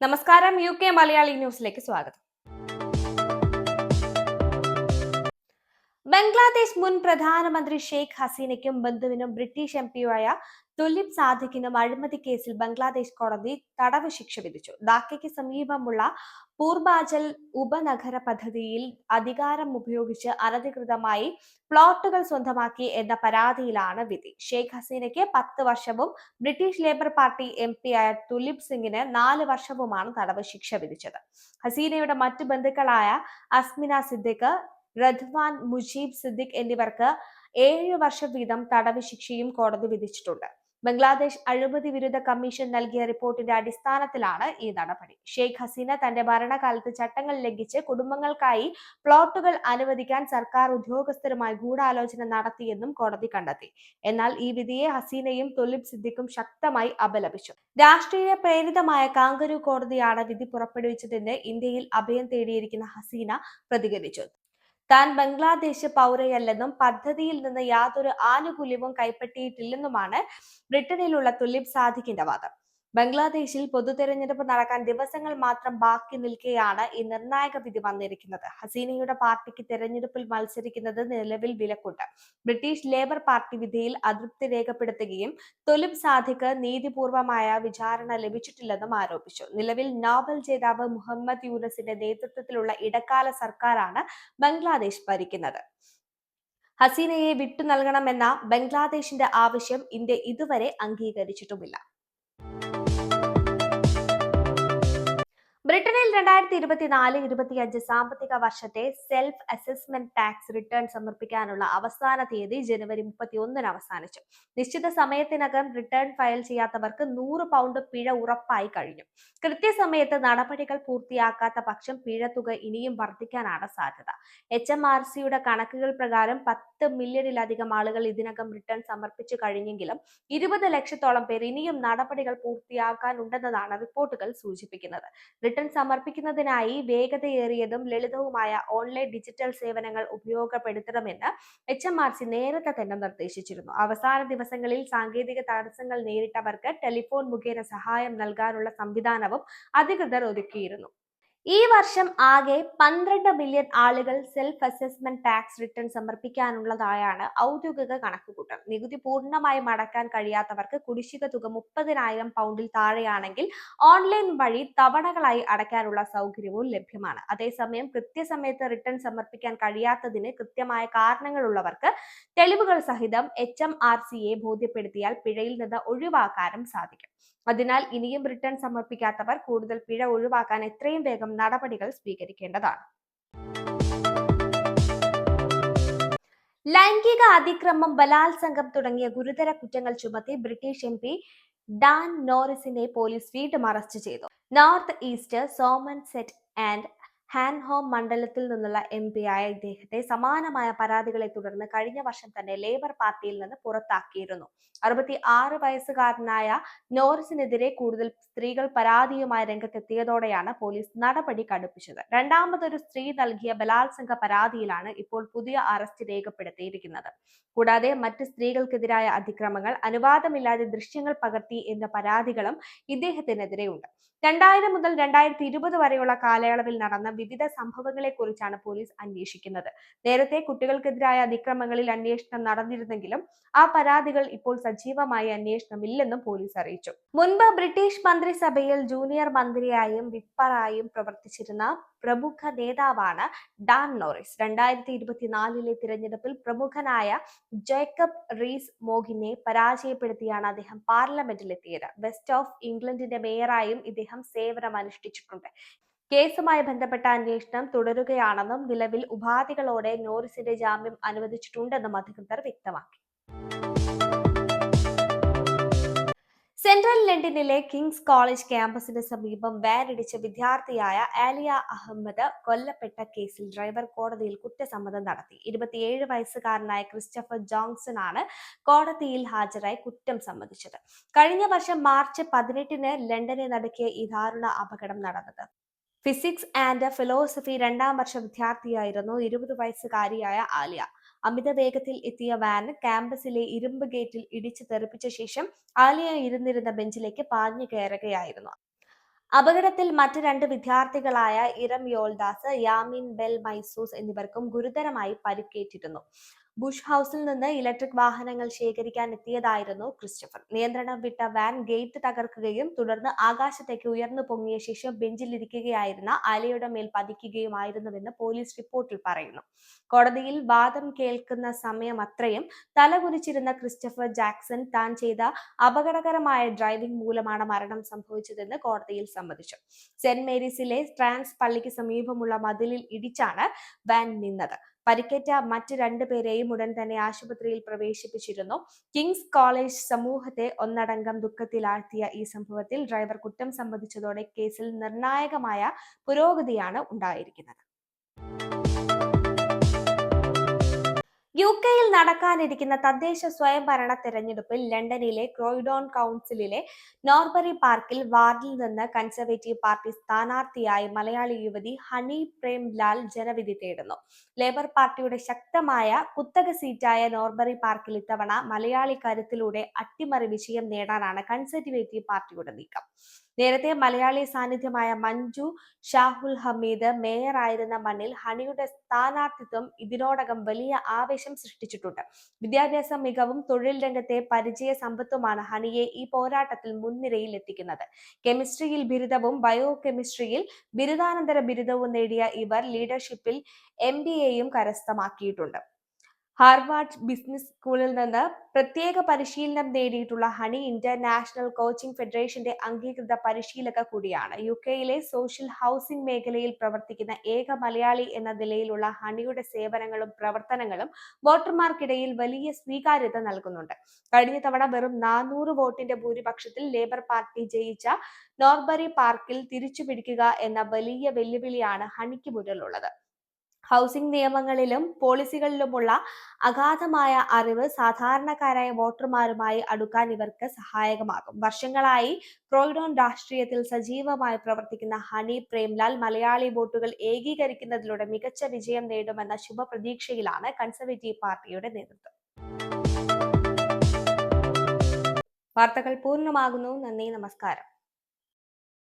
നമസ്കാരം U K Malayali ന്യൂസിലേക്ക് സ്വാഗതം. ബംഗ്ലാദേശ് മുൻ പ്രധാനമന്ത്രി ഷെയ്ഖ് ഹസീനയ്ക്കും ബന്ധുവിനും ബ്രിട്ടീഷ് എം പിയുമായ തുലിപ് സാദിഖിനും അഴിമതി കേസിൽ ബംഗ്ലാദേശ് കോടതി തടവ് ശിക്ഷ വിധിച്ചു. ധാക്കയ്ക്ക് സമീപമുള്ള പൂർബാചൽ ഉപനഗര പദ്ധതിയിൽ അധികാരം ഉപയോഗിച്ച് അനധികൃതമായി പ്ലോട്ടുകൾ സ്വന്തമാക്കി എന്ന പരാതിയിലാണ് വിധി. ഷെയ്ഖ് ഹസീനയ്ക്ക് പത്ത് വർഷവും British Labour party M P ആയ തുലിപ് സിംഗിന് നാല് വർഷവുമാണ് തടവ് ശിക്ഷ വിധിച്ചത്. ഹസീനയുടെ മറ്റു ബന്ധുക്കളായ അസ്മിന സിദ്ദിഖ് റദ്വാൻ മുജീബ് സിദ്ദിഖ് എന്നിവർക്ക് ഏഴ് വർഷം വീതം തടവ് ശിക്ഷയും കോടതി വിധിച്ചിട്ടുണ്ട്. ബംഗ്ലാദേശ് അഴിമതി വിരുദ്ധ കമ്മീഷൻ നൽകിയ റിപ്പോർട്ടിന്റെ അടിസ്ഥാനത്തിലാണ് ഈ നടപടി ഷെയ്ഖ് ഹസീന തന്റെ ഭരണകാലത്ത് ചട്ടങ്ങൾ ലംഘിച്ച് കുടുംബങ്ങൾക്കായി പ്ലോട്ടുകൾ അനുവദിക്കാൻ സർക്കാർ ഉദ്യോഗസ്ഥരുമായി ഗൂഢാലോചന നടത്തിയെന്നും കോടതി കണ്ടെത്തി. എന്നാൽ ഈ വിധിയെ ഹസീനയും തൊലിബ് സിദ്ദിഖും ശക്തമായി അപലപിച്ചു. രാഷ്ട്രീയ പ്രേരിതമായ കാങ്കരു കോടതിയാണ് വിധി പുറപ്പെടുവിച്ചതെന്ന് ഇന്ത്യയിൽ അഭയം തേടിയിരിക്കുന്ന ഹസീന പ്രതികരിച്ചു. താൻ ബംഗ്ലാദേശ് പൗരയല്ലെന്നും പദ്ധതിയിൽ നിന്ന് യാതൊരു ആനുകൂല്യവും കൈപ്പറ്റിയിട്ടില്ലെന്നുമാണ് ബ്രിട്ടനിലുള്ള തുലിപ് സാദിഖിന്റെ വാദം. ബംഗ്ലാദേശിൽ പൊതു തെരഞ്ഞെടുപ്പ് നടക്കാൻ ദിവസങ്ങൾ മാത്രം ബാക്കി നിൽക്കെയാണ് ഈ നിർണായക വിധി വന്നിരിക്കുന്നത്. ഹസീനയുടെ പാർട്ടിക്ക് തെരഞ്ഞെടുപ്പിൽ മത്സരിക്കുന്നത് നിലവിൽ വിലക്കുണ്ട്. ബ്രിട്ടീഷ് ലേബർ പാർട്ടി വിധിയിൽ അതൃപ്തി രേഖപ്പെടുത്തുകയും തൊലിബ് സാധിക്ക് നീതിപൂർവമായ വിചാരണ ലഭിച്ചിട്ടില്ലെന്നും ആരോപിച്ചു. നിലവിൽ നോബൽ ജേതാവ് മുഹമ്മദ് യൂനസിന്റെ നേതൃത്വത്തിലുള്ള ഇടക്കാല സർക്കാരാണ് ബംഗ്ലാദേശ് ഭരിക്കുന്നത്. ഹസീനയെ വിട്ടു നൽകണമെന്ന ബംഗ്ലാദേശിന്റെ ആവശ്യം ഇന്ത്യ ഇതുവരെ അംഗീകരിച്ചിട്ടുമില്ല. ബ്രിട്ടനിൽ രണ്ടായിരത്തി ഇരുപത്തിനാല് ഇരുപത്തിയഞ്ച് സാമ്പത്തിക വർഷത്തെ സെൽഫ് അസസ്മെന്റ് ടാക്സ് റിട്ടേൺ സമർപ്പിക്കാനുള്ള അവസാന തീയതി ജനുവരി മുപ്പത്തി ഒന്നിന് അവസാനിച്ചു. നിശ്ചിത സമയത്തിനകം റിട്ടേൺ ഫയൽ ചെയ്യാത്തവർക്ക് നൂറ് പൗണ്ട് പിഴ ഉറപ്പായി കഴിഞ്ഞു. കൃത്യസമയത്ത് നടപടികൾ പൂർത്തിയാക്കാത്ത പക്ഷം പിഴത്തുക ഇനിയും വർദ്ധിക്കാനാണ് സാധ്യത. എച്ച് എം ആർ സിയുടെ കണക്കുകൾ പ്രകാരം പത്ത് മില്യണിലധികം ആളുകൾ ഇതിനകം റിട്ടേൺ സമർപ്പിച്ചു കഴിഞ്ഞെങ്കിലും ഇരുപത് ലക്ഷത്തോളം പേർ ഇനിയും നടപടികൾ പൂർത്തിയാക്കാനുണ്ടെന്നതാണ് റിപ്പോർട്ടുകൾ സൂചിപ്പിക്കുന്നത്. റിട്ടേൺ സമർപ്പിക്കുന്നതിനായി വേഗതയേറിയതും ലളിതവുമായ ഓൺലൈൻ ഡിജിറ്റൽ സേവനങ്ങൾ ഉപയോഗപ്പെടുത്തണമെന്ന് എച്ച് എം ആർ സി നേരത്തെ തന്നെ നിർദ്ദേശിച്ചിരുന്നു. അവസാന ദിവസങ്ങളിൽ സാങ്കേതിക തടസ്സങ്ങൾ നേരിട്ടവർക്ക് ടെലിഫോൺ മുഖേന സഹായം നൽകാനുള്ള സംവിധാനവും അധികൃതർ ഒരുക്കിയിരുന്നു. ഈ വർഷം ആകെ പന്ത്രണ്ട് മില്യൺ ആളുകൾ സെൽഫ് അസസ്മെന്റ് ടാക്സ് റിട്ടേൺ സമർപ്പിക്കാനുള്ളതായാണ് ഔദ്യോഗിക കണക്കുകൂട്ടൽ. നികുതി പൂർണമായും അടക്കാൻ കഴിയാത്തവർക്ക് കുടിശ്ശിക തുക മുപ്പതിനായിരം പൗണ്ടിൽ താഴെയാണെങ്കിൽ ഓൺലൈൻ വഴി തവണകളായി അടയ്ക്കാനുള്ള സൗകര്യവും ലഭ്യമാണ്. അതേസമയം കൃത്യസമയത്ത് റിട്ടേൺ സമർപ്പിക്കാൻ കഴിയാത്തതിന് കൃത്യമായ കാരണങ്ങളുള്ളവർക്ക് തെളിവുകൾ സഹിതം എച്ച് എം ആർ സിയെ ബോധ്യപ്പെടുത്തിയാൽ പിഴയിൽ നിന്ന് ഒഴിവാക്കാനും സാധിക്കും. അതിനാൽ ഇനിയും റിട്ടേൺ സമർപ്പിക്കാത്തവർ കൂടുതൽ പിഴ ഒഴിവാക്കാൻ എത്രയും വേഗം നടപടികൾ സ്വീകരിക്കേണ്ടതാണ്. ലൈംഗിക അതിക്രമം ബലാത്സംഗം തുടങ്ങിയ ഗുരുതര കുറ്റങ്ങൾ ചുമത്തി ബ്രിട്ടീഷ് എം പി ഡാൻ നോറിസിനെ പോലീസ് വീണ്ടും അറസ്റ്റ് ചെയ്തു. North east Somerset and Hanham മണ്ഡലത്തിൽ നിന്നുള്ള എം ആയ ഇദ്ദേഹത്തെ സമാനമായ പരാതികളെ തുടർന്ന് കഴിഞ്ഞ വർഷം തന്നെ ലേബർ പാർട്ടിയിൽ നിന്ന് പുറത്താക്കിയിരുന്നു. അറുപത്തി ആറ് വയസ്സുകാരനായ നോറിസിനെതിരെ കൂടുതൽ സ്ത്രീകൾ പരാതിയുമായി രംഗത്തെത്തിയതോടെയാണ് പോലീസ് നടപടി കടുപ്പിച്ചത്. രണ്ടാമതൊരു സ്ത്രീ നൽകിയ ബലാത്സംഗ പരാതിയിലാണ് ഇപ്പോൾ പുതിയ അറസ്റ്റ് രേഖപ്പെടുത്തിയിരിക്കുന്നത്. കൂടാതെ മറ്റ് സ്ത്രീകൾക്കെതിരായ അതിക്രമങ്ങൾ അനുവാദമില്ലാതെ ദൃശ്യങ്ങൾ പകർത്തി എന്ന പരാതികളും ഇദ്ദേഹത്തിനെതിരെയുണ്ട്. രണ്ടായിരം മുതൽ രണ്ടായിരത്തി ഇരുപത് വരെയുള്ള കാലയളവിൽ നടന്ന വിവിധ സംഭവങ്ങളെ കുറിച്ചാണ് പോലീസ് അന്വേഷിക്കുന്നത്. നേരത്തെ കുട്ടികൾക്കെതിരായ അതിക്രമങ്ങളിൽ അന്വേഷണം നടന്നിരുന്നെങ്കിലും ആ പരാതികൾ ഇപ്പോൾ സജീവമായി അന്വേഷണമില്ലെന്നും പോലീസ് അറിയിച്ചു. മുൻപ് ബ്രിട്ടീഷ് മന്ത്രിസഭയിൽ ജൂനിയർ മന്ത്രിയായും വിപ്പറായും പ്രവർത്തിച്ചിരുന്ന പ്രമുഖ നേതാവാണ് ഡാൻ നോറിസ് രണ്ടായിരത്തി ഇരുപത്തിനാലിലെ തിരഞ്ഞെടുപ്പിൽ പ്രമുഖനായ ജേക്കബ് റീസ് മോഗിനെ പരാജയപ്പെടുത്തിയാണ് അദ്ദേഹം പാർലമെന്റിലെത്തിയത്. വെസ്റ്റ് ഓഫ് ഇംഗ്ലണ്ടിന്റെ മേയറായും ഇദ്ദേഹം സേവനം അനുഷ്ഠിച്ചിട്ടുണ്ട്. കേസുമായി ബന്ധപ്പെട്ട അന്വേഷണം തുടരുകയാണെന്നും നിലവിൽ ഉപാധികളോടെ നോറിസിന്റെ ജാമ്യം അനുവദിച്ചിട്ടുണ്ടെന്നും അധികൃതർ വ്യക്തമാക്കി. സെൻട്രൽ ലണ്ടനിലെ കിങ്സ് കോളേജ് ക്യാമ്പസിന് സമീപം വാനിടിച്ച വിദ്യാർത്ഥിയായ ആലിയ അഹമ്മദ് കൊല്ലപ്പെട്ട കേസിൽ ഡ്രൈവർ കോടതിയിൽ കുറ്റസമ്മതം നടത്തി. ഇരുപത്തിയേഴ് വയസ്സുകാരനായ ക്രിസ്റ്റഫർ ജോൺസൺ ആണ് കോടതിയിൽ ഹാജരായി കുറ്റം സമ്മതിച്ചത്. കഴിഞ്ഞ വർഷം മാർച്ച് പതിനെട്ടിന് ലണ്ടനെ നടക്കിയ ഈ ദാരുണ അപകടം നടന്നത്. ഫിസിക്സ് ആൻഡ് ഫിലോസഫി രണ്ടാം വർഷ വിദ്യാർത്ഥിയായിരുന്നു ഇരുപത് വയസ്സുകാരിയായ ആലിയ. അമിത വേഗത്തിൽ എത്തിയ വാൻ ക്യാമ്പസിലെ ഇരുമ്പ് ഗേറ്റിൽ ഇടിച്ചു തെറിപ്പിച്ച ശേഷം ആലിയ ഇരുന്നിരുന്ന ബെഞ്ചിലേക്ക് പാഞ്ഞു കയറുകയായിരുന്നു. അപകടത്തിൽ മറ്റു രണ്ട് വിദ്യാർത്ഥികളായ ഇറം യോൾദാസ് യാമിൻ ബെൽ മൈസൂസ് എന്നിവർക്കും ഗുരുതരമായി പരിക്കേറ്റിരുന്നു. ബുഷ് ഹൌസിൽ നിന്ന് ഇലക്ട്രിക് വാഹനങ്ങൾ ശേഖരിക്കാൻ എത്തിയതായിരുന്നു ക്രിസ്റ്റഫർ. നിയന്ത്രണം വിട്ട വാൻ ഗേറ്റ് തകർക്കുകയും തുടർന്ന് ആകാശത്തേക്ക് ഉയർന്നു പൊങ്ങിയ ശേഷം ബെഞ്ചിലിരിക്കുകയായിരുന്ന അലയുടെ മേൽ പതിക്കുകയുമായിരുന്നുവെന്ന് പോലീസ് റിപ്പോർട്ടിൽ പറയുന്നു. കോടതിയിൽ വാദം കേൾക്കുന്ന സമയം അത്രയും തലകുനിച്ചിരുന്ന ക്രിസ്റ്റഫർ ജാക്സൺ താൻ ചെയ്ത അപകടകരമായ ഡ്രൈവിംഗ് മൂലമാണ് മരണം സംഭവിച്ചതെന്ന് കോടതിയിൽ സമ്മതിച്ചു. സെന്റ് മേരീസിലെ ട്രാൻസ് പള്ളിക്ക് സമീപമുള്ള മതിലിൽ ഇടിച്ചാണ് വാൻ നിന്നത്. പരിക്കേറ്റ മറ്റ് രണ്ടുപേരെയും ഉടൻ തന്നെ ആശുപത്രിയിൽ പ്രവേശിപ്പിച്ചിരുന്നു. കിങ്സ് കോളേജ് സമൂഹത്തെ ഒന്നടങ്കം ദുഃഖത്തിലാഴ്ത്തിയ ഈ സംഭവത്തിൽ ഡ്രൈവർ കുറ്റം സംബന്ധിച്ചതോടെ കേസിൽ നിർണായകമായ പുരോഗതിയാണ് ഉണ്ടായിരിക്കുന്നത്. യു കെയിൽ നടക്കാനിരിക്കുന്ന തദ്ദേശ സ്വയംഭരണ തെരഞ്ഞെടുപ്പിൽ ലണ്ടനിലെ ക്രോയിഡോൺ കൗൺസിലിലെ നോർബറി പാർക്കിൽ വാർഡിൽ നിന്ന് കൺസർവേറ്റീവ് പാർട്ടി സ്ഥാനാർത്ഥിയായി മലയാളി യുവതി ഹണി പ്രേംലാൽ ജനവിധി തേടുന്നു. ലേബർ പാർട്ടിയുടെ ശക്തമായ കുത്തക സീറ്റായ നോർബറി പാർക്കിൽ ഇത്തവണ മലയാളി കരുത്തിലൂടെ അട്ടിമറി വിഷയം നേടാനാണ് കൺസർവേറ്റീവ് പാർട്ടിയുടെ നീക്കം. നേരത്തെ മലയാളി സാന്നിധ്യമായ മഞ്ജു ഷാഹുൽ ഹമീദ് മേയറായിരുന്ന മണ്ണിൽ ഹണിയുടെ സ്ഥാനാർത്ഥിത്വം ഇതിനോടകം വലിയ ആവേശം സൃഷ്ടിച്ചിട്ടുണ്ട്. വിദ്യാഭ്യാസ മികവും തൊഴിൽ രംഗത്തെ പരിചയ സമ്പത്തുമാണ് ഹണിയെ ഈ പോരാട്ടത്തിൽ മുൻനിരയിൽ എത്തിക്കുന്നത്. കെമിസ്ട്രിയിൽ ബിരുദവും ബയോ കെമിസ്ട്രിയിൽ ബിരുദാനന്തര ബിരുദവും നേടിയ ഇവർ ലീഡർഷിപ്പിൽ എം ബി എയും കരസ്ഥമാക്കിയിട്ടുണ്ട്. ഹാർവാർഡ് ബിസിനസ് സ്കൂളിൽ നിന്ന് പ്രത്യേക പരിശീലനം നേടിയിട്ടുള്ള ഹണി ഇന്റർനാഷണൽ കോച്ചിംഗ് ഫെഡറേഷന്റെ അംഗീകൃത പരിശീലക കൂടിയാണ്. യു കെയിലെ സോഷ്യൽ ഹൗസിംഗ് മേഖലയിൽ പ്രവർത്തിക്കുന്ന ഏക മലയാളി എന്ന നിലയിലുള്ള ഹണിയുടെ സേവനങ്ങളും പ്രവർത്തനങ്ങളും വോട്ടർമാർക്കിടയിൽ വലിയ സ്വീകാര്യത നൽകുന്നുണ്ട്. കഴിഞ്ഞ തവണ വെറും നാനൂറ് വോട്ടിന്റെ ഭൂരിപക്ഷത്തിൽ ലേബർ പാർട്ടി ജയിച്ച നോർബറി പാർക്കിൽ തിരിച്ചു പിടിക്കുക എന്ന വലിയ വെല്ലുവിളിയാണ് ഹണിക്ക് മുന്നിലുള്ളത്. ഹൗസിംഗ് നിയമങ്ങളിലും പോളിസികളിലുമുള്ള അഗാധമായ അറിവ് സാധാരണക്കാരായ വോട്ടർമാരുമായി അടുക്കാൻ ഇവർക്ക് സഹായകമാകും. വർഷങ്ങളായി ക്രോയിഡോൺ രാഷ്ട്രീയത്തിൽ സജീവമായി പ്രവർത്തിക്കുന്ന ഹണി പ്രേംലാൽ മലയാളി വോട്ടുകൾ ഏകീകരിക്കുന്നതിലൂടെ മികച്ച വിജയം നേടുമെന്ന ശുഭപ്രതീക്ഷയിലാണ് കൺസർവേറ്റീവ് പാർട്ടിയുടെ നേതൃത്വം. വാർത്തകൾ പൂർണമാകുന്നു. നന്ദി നമസ്കാരം.